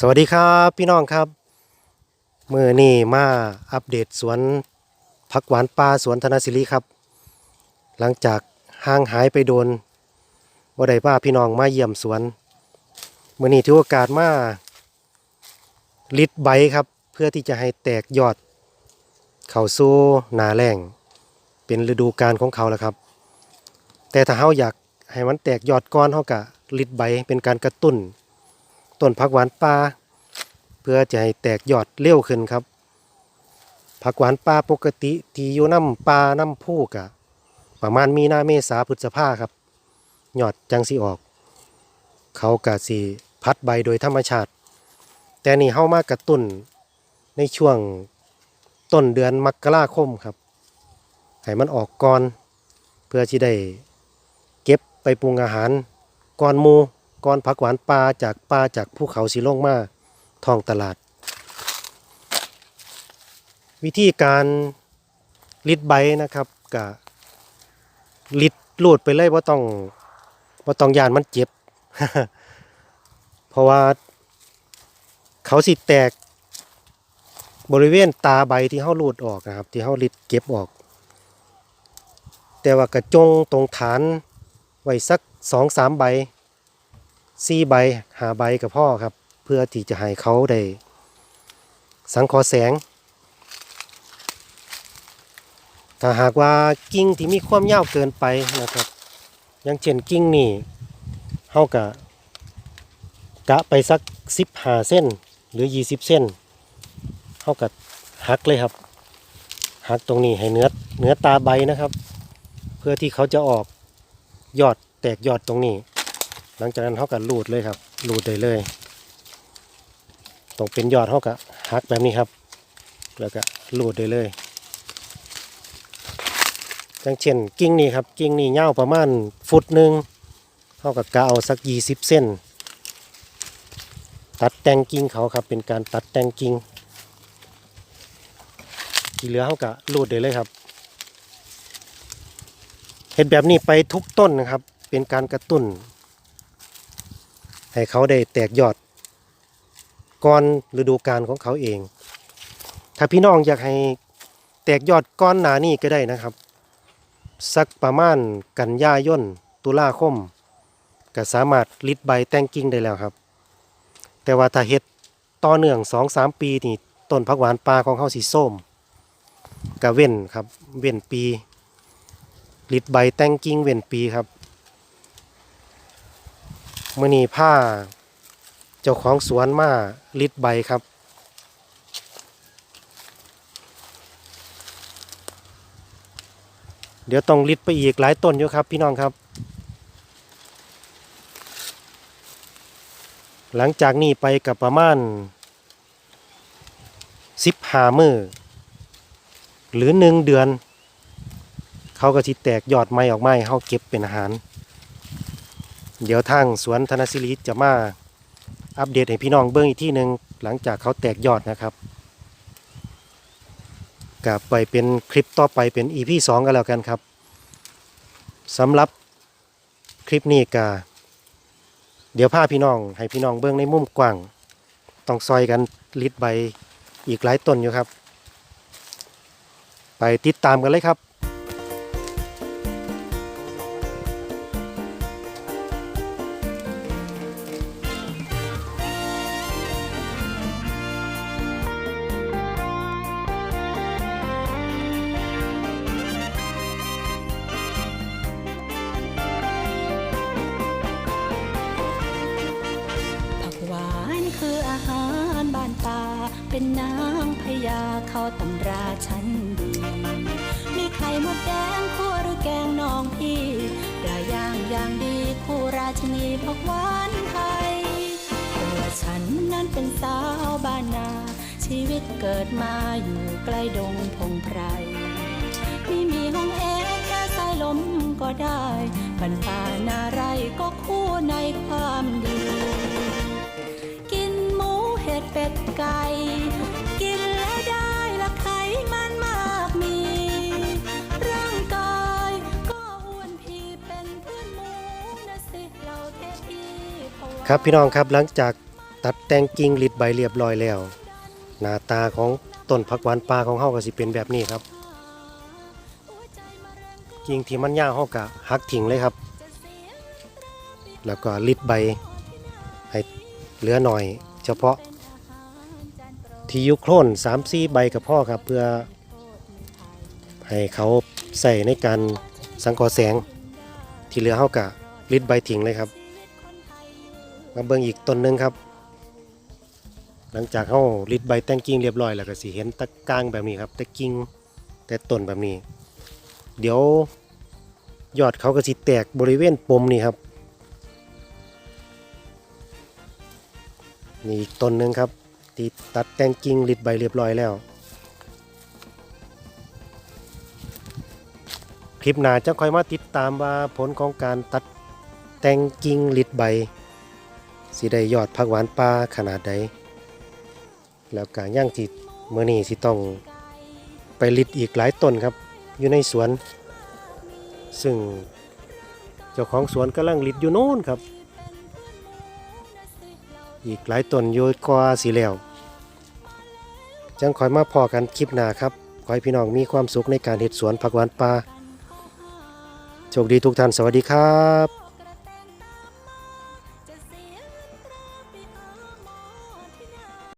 สวัสดีครับพี่น้องครับเมื่อนี่มาอัปเดตสวนผักหวานปลาสวนธนศิริครับ หลังจากห่างหายไปโดนว่าได้ป้าพี่น้องมาเยี่ยมสวนเมื่อนี้ถือโอกาสมาลิดใบครับ เพื่อที่จะให้แตกยอด เข้าสู่หนาแรงเป็นฤดูกาลของเขาแล้วครับ แต่ถ้าเฮาอยากให้มันแตกยอดก้อนเฮากะลิดใบเป็นการกระตุ้น ต้นผักหวานป่าเพื่อจะให้แตกยอดเร็วขึ้นครับ ผักหวานป่าปกติที่อยู่น้ำป่าน้ำผู้กะ ประมาณมีนาเมษาพฤษภาครับยอดจังสิออก เขากะสิพัดใบโดยธรรมชาติ แต่นี่เฮามากระตุ้นในช่วงต้นเดือนมกราคมครับให้มันออกก่อน เพื่อที่ได้เก็บไปปรุงอาหารก่อนมู ก้อนผักหวานปลาจากปลาจากภูเขาสีลงมาทองตลาด วิธีการลิดใบนะครับกับลิดลูดไปเลยว่าต้องว่าต้องยานมันเจ็บ เพราะว่าเขาสิแตกบริเวณตาใบที่เขาลูดออกนะครับ ที่เขาลิดเก็บออก แต่ว่ากระจงตรงฐานไว้สักสองสามใบ สี่ใบหาใบกับพ่อครับ เพื่อที่จะให้เขาได้ สังเคราะห์แสง ถ้าหากว่ากิ่งที่มีความยาวเกินไปนะครับ อย่างเช่นกิ่งนี่เฮากะกะไปสักสิบหาเส้น หรือยี่สิบเส้นเฮากะหักเลยครับ หักตรงนี้ให้เนื้อเนื้อตาใบนะครับ เพื่อที่เขาจะออกยอดแตกยอดตรงนี้ หลังจากนั้นเขาก็รูดเลยครับรูดได้เลยตรงเป็นยอดเขาก็หักแบบนี้ครับ แล้วก็รูดได้เลยอย่างเช่นกิ่งนี่ครับกิ่งนี่ยาวประมาณฟุตหนึ่งเขาก็กะเอาสักยี่สิบเส้น ตัดแต่งกิ่งเขาครับเป็นการตัดแต่งกิ่งที่เหลือเขาก็รูดได้เลยครับเห็นแบบนี้ไปทุกต้นนะครับ เป็นการกระตุ้น ให้เขาได้แตกยอดก่อนฤดูกาลของเขาเอง ถ้าพี่น้องอยากให้แตกยอดก้อนหนานี่ก็ได้นะครับ สักประมาณกันยายนตุลาคม ก็สามารถลิดใบแตงกิ่งได้แล้วครับ แต่ว่าถ้าเฮ็ดต่อเนื่อง2-3ปีนี่ต้นผักหวานปลาของเขาสีส้มก็เว้นครับ เว้นปีลิดใบแตงกิ่งเว้นปีครับ มื่อนี้ผ้าเจ้าของสวนมาลิดใบครับ เดี๋ยวต้องลิดไปอีกหลายต้นอยู่ครับ พี่น้องครับ หลังจากนี้ไปกับประมาณสิบหามือหรือหนึ่งเดือน เขาก็สิแตกยอดไม้ออกไม้เขาเก็บเป็นอาหาร เดี๋ยวทางสวนธนศิริจะมาอัปเดตให้พี่น้องเบิ้องอีกที่หนึ่งหลังจากเขาแตกยอดนะครับกลับไปเป็นคลิปต่อไปเป็น EP 2กันแล้วกันครับสำหรับคลิปนี้กาเดี๋ยวพาพี่น้อง ให้พี่น้องเบิ้องในมุมกว้างต้องซอยกันลิดใบอีกหลายต้นอยู่ครับ ไปติดตามกันเลยครับานป่าเป็นนางพญาเข้าตำราชั้นดีมีไข่มดแดงคั่วหรือแกงน้องพี่ปลาย่างอย่างดีคู่ราชนีผักหวานไทยตัวฉันนั้นเป็นสาวบ้านนา ชีวิตเกิดมาอยู่ใกล้ดงพงไพรไม่มีห้องแอร์แค่สายลมก็ได้บรรป่า ครับพี่น้องครับหลังจากตัดแต่งกิ่งลิดใบเรียบร้อยแล้ว หน้าตาของต้นผักหวานป่าของเฮาก็สิเป็นแบบนี้ครับ กิ่งที่มันยาวเฮาก็หักทิ้งเลยครับ แล้วก็ลิดใบให้เหลือหน่อย เฉพาะ ที่ยุโคลน3-4ใบกับพ่อครับเพื่อ ให้เขาใส่ในการสังเคราะห์แสง ที่เหลือเฮากะลิดใบทิ้งเลยครับ มาเบิ่งอีกต้นหนึ่งครับ หลังจากเฮาลิดใบแตงกิ่งเรียบร้อยแล้วก็สิเห็นตะก้างแบบนี้ครับแต่กิ่งแต่ต้นแบบนี้ เดี๋ยวยอดเขาก็สิแตกบริเวณปมนี่ครับนี่อีกต้นหนึ่งครับที่ตัดแตงกิ่งลิดใบเรียบร้อยแล้วคลิปหน้าจะคอยมาติดตามว่าผลของการตัดแต่งกิ่งลิดใบ สิได้ยอดผักหวานป่าขนาดใด แล้วก็ย่างที่เมื่อนี้สิต้องไปลิดอีกหลายต้นครับ อยู่ในสวน ซึ่งเจ้าของสวนกำลังลิดอยู่โน่นครับ อีกหลายต้นอยู่กว่าสีแล้ว จังคอยมาพอกันคลิปหน้าครับ ขอให้พี่น้องมีความสุขในการเห็ดสวนผักหวานป่าโชคดีทุกท่านสวัสดีครับ